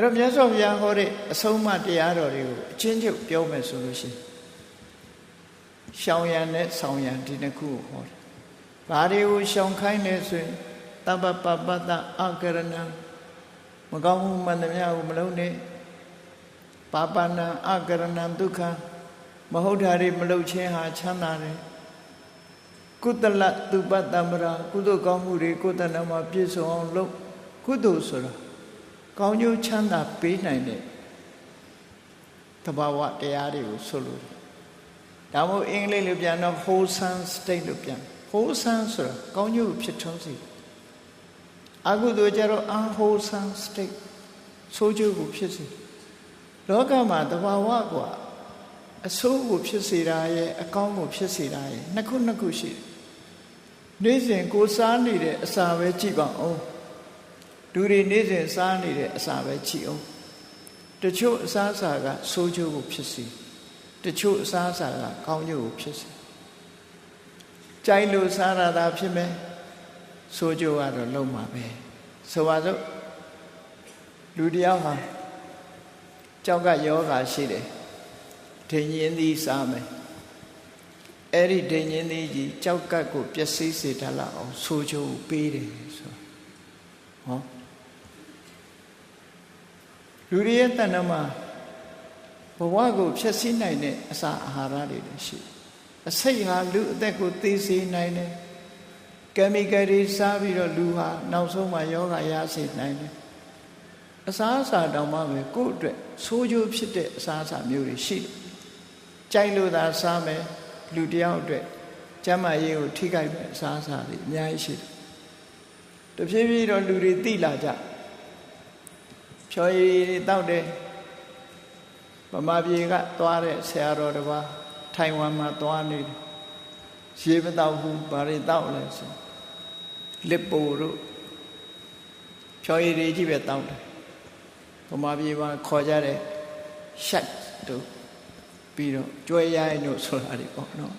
အဲ့တော့မြတ်စွာဘုရားဟောတဲ့အဆုံးအမတရားတော်တွေကိုအချင်းချုပ်ပြောမယ်ဆိုလို့ရှိရင်ရှောင်ရံနဲ့ဆောင်ရံဒီနှစ်ခုကိုဟောတယ်။ဘာတွေကိုရှောင်ခိုင်းလဲဆိုရင်တပ္ပပပတ္တအကရဏမကောင်းမှုမှန်သမျှကိုမလုံးနဲ့ပါပနံအကရဏံဒုက္ခမဟုတ်တာတွေမလုပ်ခြင်းဟာချမ်းသာတယ်ကုသလတုပတ္တမရာကုသိုလ်ကောင်းမှုတွေကိုယ်တဏ္ဍမှာပြည့်စုံအောင်လုပ်ကုသိုလ်ဆိုတာ ကောင်းကျိုးချမ်းသာပေးနိုင်တဲ့တဘာဝတရားတွေကိုဆိုလို့ဒါမို့အင်္ဂလိပ်လိုပြန်တော့ wholesome state လို့ပြန် wholesome ဆိုတာကောင်းကျိုးဖြစ်ထွန်းစေအကုသိုလ်ကြတော့ unwholesome state ဆိုးကျိုးကိုဖြစ်စေလောကမှာတဘာဝကအဆိုးကိုဖြစ်စေတာရဲ့အကောင်းကိုဖြစ်စေတာရဲ့နှစ်ခုနှစ်ခုရှိတယ်နေ့စဉ်ကိုစားနေတဲ့အစာပဲကြည့်ပါအောင် လူတွေနေ့စဉ်စားနေတဲ့အစာပဲကြည့်အောင်တချို့အစားအစာကဆိုးကျိုးကိုဖြစ်စေတချို့အစားအစာကကောင်းကျိုးကိုဖြစ်စေကြိုက်လို့စားရတာဖြစ်မယ်ဆိုးကျိုးကတော့လုံးမှာပဲဆိုပါစို့လူတယောက်ဟာကြောက်ကယောဂါရှိတယ်ဒိဉ္ဉ်သီးစားမယ်အဲ့ဒီဒိဉ္ဉ်သီးကြီးကြောက်ကတ်ကိုပျက်စီးစေတတ်လောက်အောင်ဆိုးကျိုးပေးတယ်ဆိုဟော လူတွေရဲ့တဏ္ဍမှာဘဝကိုဖျက်ဆီးနိုင်တဲ့အစာအာဟာရတွေလည်းရှိအစိတ်ဟာလူအသက်ကိုသိစေနိုင်တယ်ကီမီကယ်တွေစားပြီးတော့လူဟာနောက်ဆုံးမှာယောဂရစေနိုင်တယ်အစာအစာတောင်မှပဲကိုယ့်အတွက်ဆိုးကျိုးဖြစ်တဲ့အစာအစာမျိုးတွေရှိတယ်ကြိုက်လို့သာစားမယ်လူတယောက်အတွက်ကျမ်းမာရေးကိုထိခိုက်မဲ့အစားအစာတွေအများကြီးရှိတယ်။တဖြည်းဖြည်းတော့လူတွေသိလာကြ။ ဖြော်ရည်တွေတောက်တယ်။ဗမာပြည်ကသွားတဲ့ဆရာတော်တစ်ပါးထိုင်ဝမ်မှာသွားနေတယ်။ရေမတောက်ဘူးဘာတွေတောက်လဲဆိုလစ်ပိုတို့ဖြော်ရည်တွေကြီးပဲတောက်တယ်။ဗမာပြည်မှာခေါ်ကြတဲ့ရှက်တို့ပြီးတော့ကြွယ်ရိုင်းတို့ဆိုတာတွေပေါ့နော်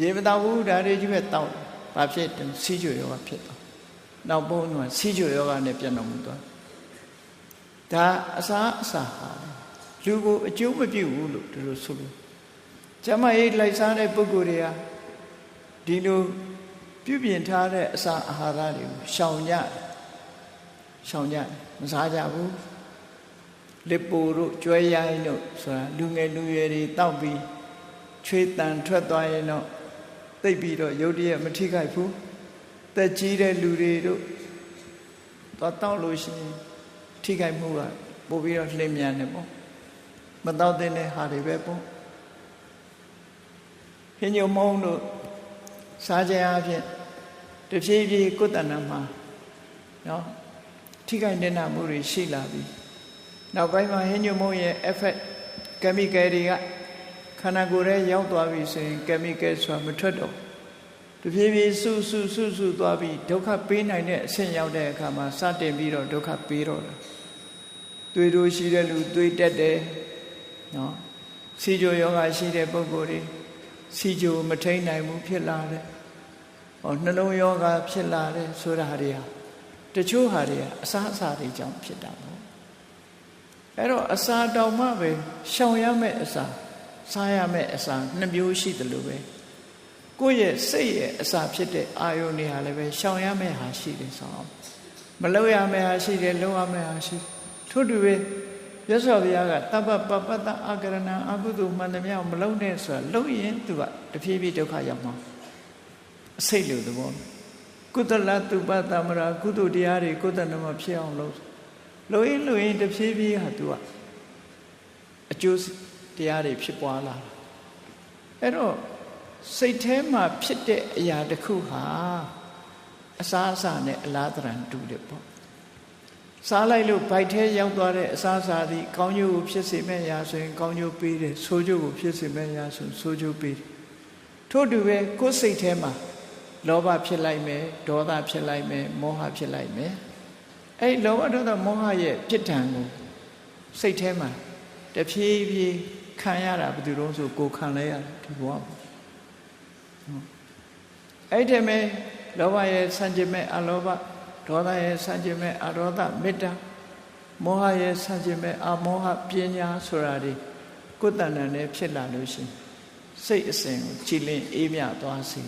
ရေမတောက်ဘူးဒါတွေကြီးပဲတောက်ဘာဖြစ်တယ်စီးကြွယောဂဖြစ်တော့နောက်ဘုန်းကစီးကြွယောဂနဲ့ပြန်တော်မူသွား ဒါအစာအစာဟာလူကိုအကျိုးမပြုဘူးလို့ဒီလိုဆိုလို့ကျမရေးလိုက်စားတဲ့ပုဂ္ဂိုလ်တွေဟာဒီလိုပြုပြင်ထားတဲ့အစာအာဟာရတွေကိုရှောင်ကြရှောင်ကြမစားကြဘူးလစ်ပိုတို့ကျွဲရိုင်းတို့ဆိုတာလူငယ်လူရွယ်တွေတောက်ပြီးချွေးတန်ထွက်သွားရင်တော့သိပ်ပြီးတော့ရုတ်တရက်မထိခိုက်ဘူးတက်ကြီးတဲ့လူတွေတို့သွားတောက်လို့ရှိရင် ထိခိုက်မှုကပို့ပြီးတော့လှည့်မြန်တယ်ပေါ့မတောက်တဲ့ဟာတွေပဲပေါ့ဟင်းညုံမုံတို့စားကြအဖြစ်တဖြည်းဖြည်းကိုယ်တဏ္ဍမှာနော်ထိခိုက်နေတာမှုတွေရှိလာပြီနောက်ပိုင်းမှာဟင်းညွမုံရဲ့ effect chemical တွေကခန္ဓာကိုယ်ထဲရောက်သွားပြီဆိုရင် chemical ဆိုတာမထွက်တော့ တဖြည်းဖြည်းဆူဆူဆူဆူသွားပြီးဒုက္ခပေးနိုင်တဲ့အဆင့်ရောက်တဲ့အခါမှာစတင်ပြီးတော့ဒုက္ခပေးတော့တာတွေးတို့ရှိတဲ့လူတွေးတက်တယ်နော်စီကြိုယောဂရှိတဲ့ပုဂ္ဂိုလ်တွေစီကြိုမထိန်နိုင်ဘူးဖြစ်လာတယ်ဟောနှလုံးယောဂဖြစ်လာတယ်ဆိုတာတွေဟာတချို့ဟာတွေကအစားအစာတွေကြောင့်ဖြစ်တာပေါ့အဲ့တော့အစာတောင်မှပဲရှောင်ရမယ့်အစာစားရမယ့်အစာနှစ်မျိုးရှိတယ်လို့ပဲ ကိုယ့်ရဲ့စိတ်ရဲ့အစာဖြစ်တဲ့အာယုန်တွေဟာလည်းပဲရှောင်ရမယ့်ဟာရှိတယ်ဆိုအောင်မလုပ်ရမယ့်ဟာရှိတယ်လုပ်ရမယ့်ဟာရှိထို့တူပဲရသော်ဘုရားကတပ္ပပပတ္တအာကရဏအကုသိုလ်မှန်သမျှမလုံးနဲ့ဆိုတာလုံးရင်သူကတဖြည်းဖြည်းဒုက္ခရောက်မှာအစိတ်လို့သဘောကုသလတုပတမရာကုသိုလ်တရားတွေကုသနမဖြစ်အောင်လုပ်လို့ရင်လို့ရင်တဖြည်းဖြည်းဟာသူကအကျိုးတရားတွေဖြစ်ပွားလာအဲ့တော့ စိတ်ထဲမှာဖြစ်တဲ့အရာတစ်ခုဟာအစားအစာနဲ့အလားတရန်တူတယ်ပေါ့စားလိုက်လို့ဗိုက်ထဲရောက်သွားတဲ့အစားအစာသည်ကောင်းကျိုးကိုဖြစ်စေမဲ့ရာဆိုရင်ကောင်းကျိုးပေးတယ်ဆိုးကျိုးကိုဖြစ်စေမဲ့ရာဆိုဆိုးကျိုးပေးတယ်ထို့တူပဲကိုယ်စိတ်ထဲမှာလောဘဖြစ်လိုက်မယ်ဒေါသဖြစ်လိုက်မယ်မောဟဖြစ်လိုက်မယ်အဲ့လောဘဒေါသမောဟရဲ့ပြစ်ဒဏ်ကိုစိတ်ထဲမှာတဖြည်းဖြည်းခံရတာဘယ်သူတုံးဆိုကိုခံလဲရတယ်ဒီဘဝ အဲ့ဒီမဲ့လောဘရဲ့ဆန့်ကျင်မဲ့အလောဘဒေါသရဲ့ဆန့်ကျင်မဲ့အဒေါသမေတ္တာမောဟရဲ့ဆန့်ကျင်မဲ့အမောဟပညာဆိုတာတွေကိုယ်တဏ္ဍာနဲ့ဖြစ်လာလို့ရှိရင်စိတ်အစဉ်ကိုကြည်လင်အေးမြသွားစေ